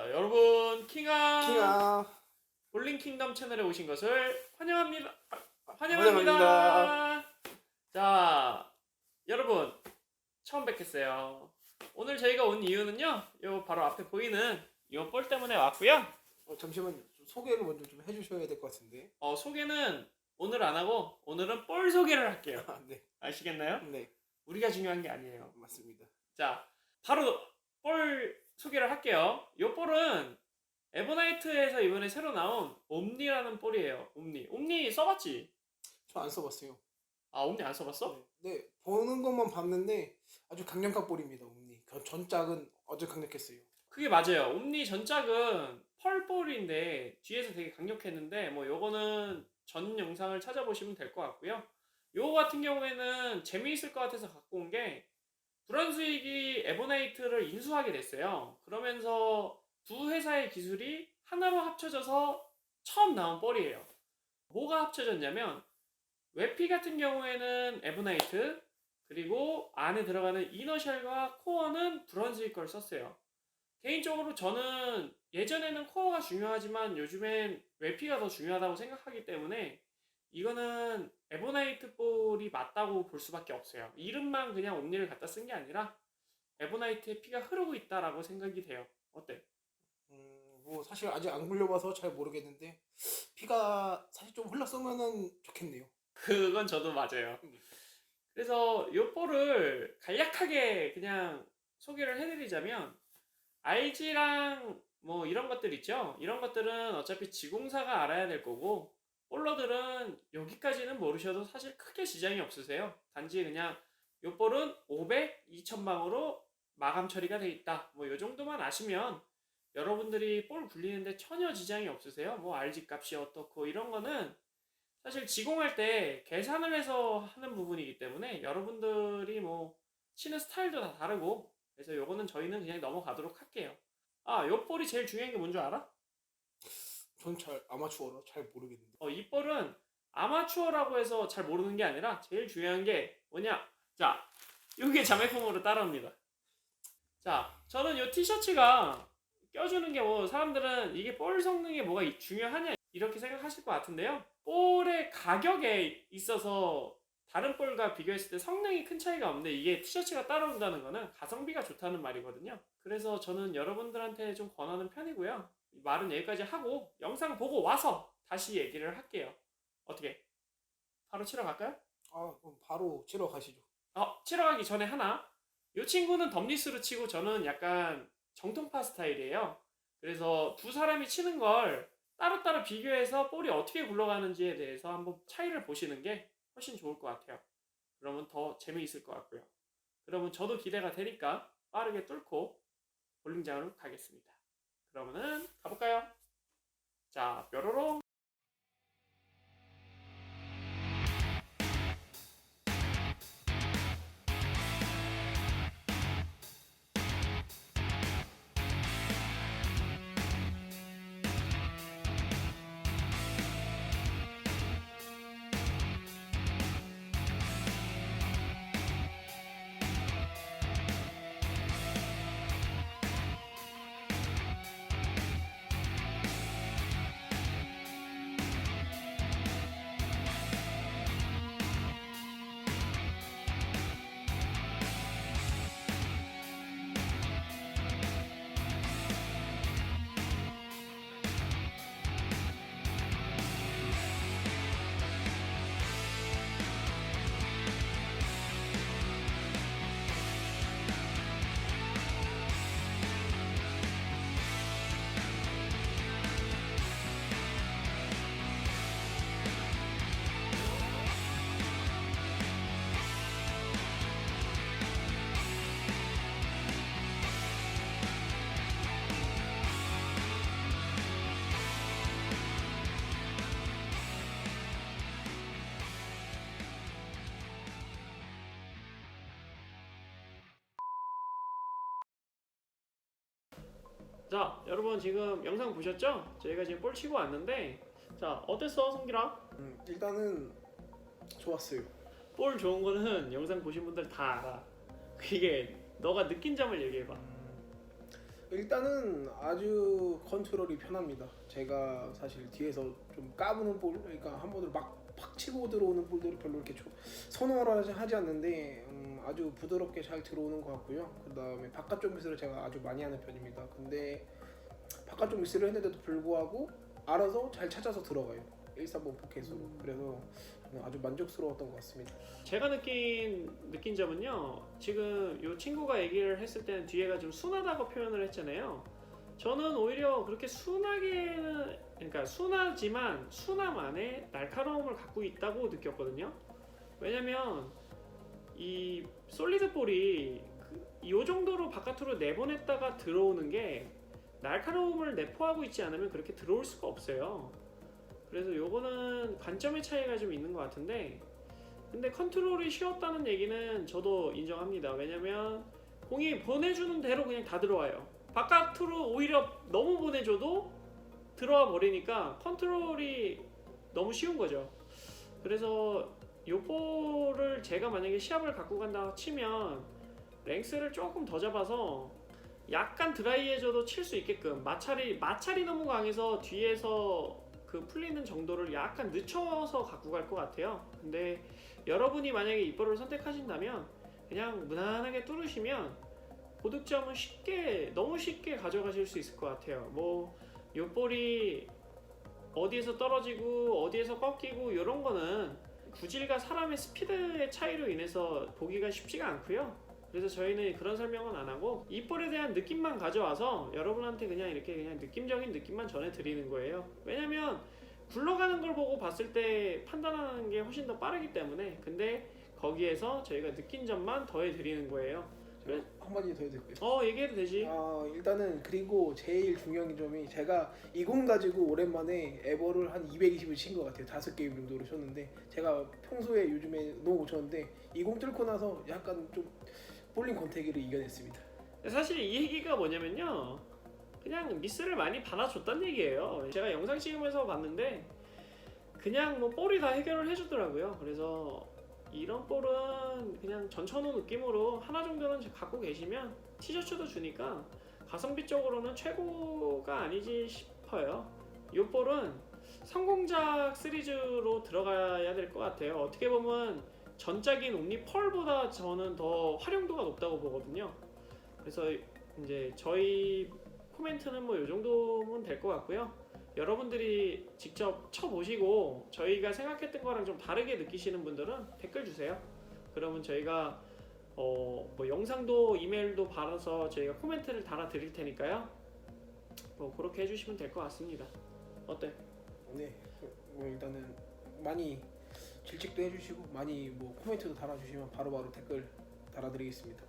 자, 여러분 킹아, 킹아 볼링 킹덤 채널에 오신 것을 환영합니다. 아, 환영합니다. 환영합니다. 자, 여러분 처음 뵙겠어요. 오늘 저희가 온 이유는요. 요 바로 앞에 보이는 요 볼 때문에 왔고요. 어, 잠시만 좀 소개를 먼저 좀 해주셔야 될 것 같은데 어, 소개는 오늘 안 하고 오늘은 볼 소개를 할게요. 아, 네, 아시겠나요? 네 우리가 중요한 게 아니에요. 맞습니다 자, 바로 볼 소개를 할게요. 이 볼은 에버나이트에서 이번에 새로 나온 옴니라는 볼이에요. 옴니. 옴니 써봤지? 저 안 써봤어요 아, 옴니 안 써봤어? 네, 네, 보는 것만 봤는데 아주 강력한 볼입니다 옴니 그 전작은 아주 강력했어요 그게 맞아요. 옴니 전작은 펄볼인데 뒤에서 되게 강력했는데 뭐 요거는 전 영상을 찾아보시면 될 것 같고요. 요거 같은 경우에는 재미있을 것 같아서 갖고 온 게 브런스윅이 에버나이트를 인수하게 됐어요. 그러면서 두 회사의 기술이 하나로 합쳐져서 처음 나온 볼이에요. 뭐가 합쳐졌냐면 웨피 같은 경우에는 에버나이트 그리고 안에 들어가는 이너셜과 코어는 브런스윅 걸 썼어요. 개인적으로 저는 예전에는 코어가 중요하지만 요즘엔 웨피가 더 중요하다고 생각하기 때문에 이거는 에보나이트 볼이 맞다고 볼 수밖에 없어요. 이름만 그냥 옴니를 갖다 쓴 게 아니라 에보나이트의 피가 흐르고 있다라고 생각이 돼요. 어때? 음, 뭐 사실 아직 안 굴려봐서 잘 모르겠는데 피가 사실 좀 흘렀으면은 좋겠네요 그건 저도 맞아요. 그래서 이 볼을 간략하게 그냥 소개를 해드리자면 RG랑 뭐 이런 것들 있죠. 이런 것들은 어차피 지공사가 알아야 될 거고 볼러들은 여기까지는 모르셔도 사실 크게 지장이 없으세요. 단지 그냥 요 볼은 500, 2000방으로 마감 처리가 돼 있다. 뭐 요 정도만 아시면 여러분들이 볼 굴리는데 전혀 지장이 없으세요. 뭐 RG 값이 어떻고 이런 거는 사실 지공할 때 계산을 해서 하는 부분이기 때문에 여러분들이 뭐 치는 스타일도 다 다르고 그래서 요거는 저희는 그냥 넘어가도록 할게요. 아, 요 볼이 제일 중요한 게 뭔 줄 알아? 전 잘 아마추어라 잘 모르겠는데 어, 이 볼은 아마추어라고 해서 잘 모르는 게 아니라 제일 중요한 게 뭐냐? 자, 요게 자매품으로 따라옵니다. 자, 저는 요 티셔츠가 껴주는 게 뭐 사람들은 이게 볼 성능에 뭐가 이- 중요하냐 이렇게 생각하실 것 같은데요. 볼의 가격에 있어서 다른 볼과 비교했을 때 성능이 큰 차이가 없는데 이게 티셔츠가 따라온다는 거는 가성비가 좋다는 말이거든요. 그래서 저는 여러분들한테 좀 권하는 편이고요. 말은 여기까지 하고 영상 보고 와서 다시 얘기를 할게요. 어떻게? 바로 치러 갈까요? 아 그럼 바로 치러 가시죠 어, 치러 가기 전에 하나. 이 친구는 덤리스로 치고 저는 약간 정통파 스타일이에요. 그래서 두 사람이 치는 걸 따로따로 비교해서 볼이 어떻게 굴러가는지에 대해서 한번 차이를 보시는 게 훨씬 좋을 것 같아요. 그러면 더 재미있을 것 같고요. 그러면 저도 기대가 되니까 빠르게 뚫고 볼링장으로 가겠습니다. 그러면은 가볼까요? 자, 여러분 지금 영상 보셨죠? 저희가 지금 볼 치고 왔는데 자, 어땠어, 성길아? 음, 일단은 좋았어요 볼 좋은 거는 영상 보신 분들 다 알아. 그게 너가 느낀 점을 얘기해봐. 일단은 아주 컨트롤이 편합니다. 제가 사실 뒤에서 좀 까부는 볼, 그러니까 한 번으로 막팍 치고 들어오는 볼들을 별로 이렇게 좀 선호를 하지- 하지 않는데 음, 아주 부드럽게 잘 들어오는 것 같고요. 그 다음에 바깥쪽 미스를 제가 아주 많이 하는 편입니다. 근데 바깥쪽 미스를 했는데도 불구하고 알아서 잘 찾아서 들어가요. 1, 3번 포켓으로. 그래서 저는 아주 만족스러웠던 것 같습니다. 제가 느낀 느낀 점은요. 지금 이 친구가 얘기를 했을 때는 뒤에가 좀 순하다고 표현을 했잖아요. 저는 오히려 그렇게 순하게는 그러니까 순하지만 순함 안에 날카로움을 갖고 있다고 느꼈거든요. 왜냐면 이 솔리드 볼이 그, 이 정도로 바깥으로 내보냈다가 들어오는 게 날카로움을 내포하고 있지 않으면 그렇게 들어올 수가 없어요. 그래서 요거는 관점의 차이가 좀 있는 것 같은데 근데 컨트롤이 쉬웠다는 얘기는 저도 인정합니다. 왜냐면 공이 보내주는 대로 그냥 다 들어와요. 바깥으로 오히려 너무 보내줘도 들어와 버리니까 컨트롤이 너무 쉬운 거죠. 그래서 요 볼을 제가 만약에 시합을 갖고 간다 치면 랭스를 조금 더 잡아서 약간 드라이해져도 칠 수 있게끔 마찰이 마찰이 너무 강해서 뒤에서 그 풀리는 정도를 약간 늦춰서 갖고 갈 것 같아요. 근데 여러분이 만약에 이 볼을 선택하신다면 그냥 무난하게 뚫으시면 고득점은 쉽게 너무 쉽게 가져가실 수 있을 것 같아요. 뭐이 볼이 어디에서 떨어지고 어디에서 꺾이고 이런 거는 구질과 사람의 스피드의 차이로 인해서 보기가 쉽지가 않고요. 그래서 저희는 그런 설명은 안 하고 이 볼에 대한 느낌만 가져와서 여러분한테 그냥 이렇게 그냥 느낌적인 느낌만 전해드리는 거예요. 왜냐면 굴러가는 걸 보고 봤을 때 판단하는 게 훨씬 더 빠르기 때문에 근데 거기에서 저희가 느낀 점만 더해드리는 거예요. 그래? 한마디 더 해도 될까요? 어 얘기해도 되지. 아 일단은 그리고 제일 중요한 점이 제가 이공 가지고 오랜만에 에버를 한 220을 친 것 같아요 다섯 게임 정도로 쳤는데 제가 평소에 요즘에 너무 못 쳤는데 이공 뚫고 나서 약간 좀 볼링 권태기를 이겨냈습니다 사실 이 얘기가 뭐냐면요. 그냥 미스를 많이 받아줬단 얘기예요. 제가 영상 찍으면서 봤는데 그냥 뭐 볼이 다 해결을 해주더라고요. 그래서 이런 볼은 그냥 전천후 느낌으로 하나 정도는 갖고 계시면 티셔츠도 주니까 가성비 쪽으로는 최고가 아니지 싶어요. 이 볼은 성공작 시리즈로 들어가야 될 것 같아요. 어떻게 보면 전작인 옴니 펄보다 저는 더 활용도가 높다고 보거든요. 그래서 이제 저희 코멘트는 뭐 이 정도면 될 것 같고요. 여러분들이 직접 쳐보시고 저희가 생각했던 거랑 좀 다르게 느끼시는 분들은 댓글 주세요. 그러면 저희가 어, 뭐 영상도 이메일도 받아서 저희가 코멘트를 달아 드릴 테니까요. 뭐 그렇게 해주시면 될 것 같습니다. 어때? 네 뭐 일단은 많이 질책도 해주시고 많이 뭐 코멘트도 달아주시면 바로바로 댓글 달아드리겠습니다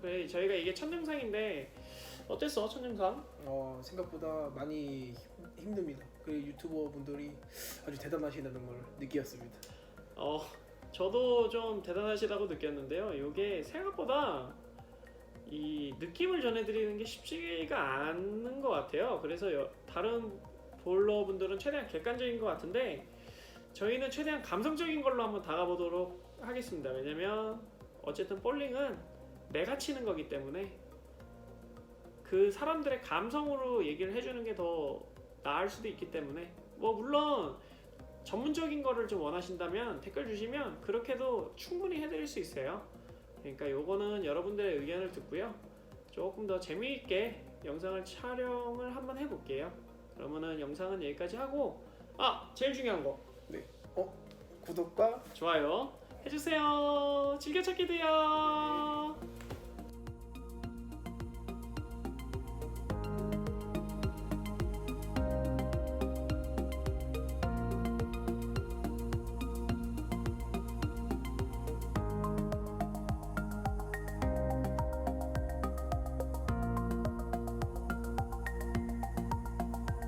그래 저희가 이게 첫 영상인데 어땠어 첫 영상? 어 생각보다 많이 힘- 힘듭니다 그 유튜버 분들이 아주 대단하시다는 걸 느꼈습니다 어, 저도 좀 대단하시다고 느꼈는데요. 이게 생각보다 이 느낌을 전해드리는 게 쉽지가 않은 것 같아요. 그래서 여- 다른 볼러 분들은 최대한 객관적인 것 같은데 저희는 최대한 감성적인 걸로 한번 다가보도록 하겠습니다. 왜냐면 어쨌든 볼링은 내가 치는 거기 때문에 그 사람들의 감성으로 얘기를 해주는 게 더 나을 수도 있기 때문에 뭐 물론 전문적인 거를 좀 원하신다면 댓글 주시면 그렇게도 충분히 해드릴 수 있어요. 그러니까 요거는 여러분들의 의견을 듣고요. 조금 더 재미있게 영상을 촬영을 한번 해볼게요. 그러면은 영상은 여기까지 하고 아 제일 중요한 거 구독과 좋아요 해주세요. 즐겨찾기 돼요.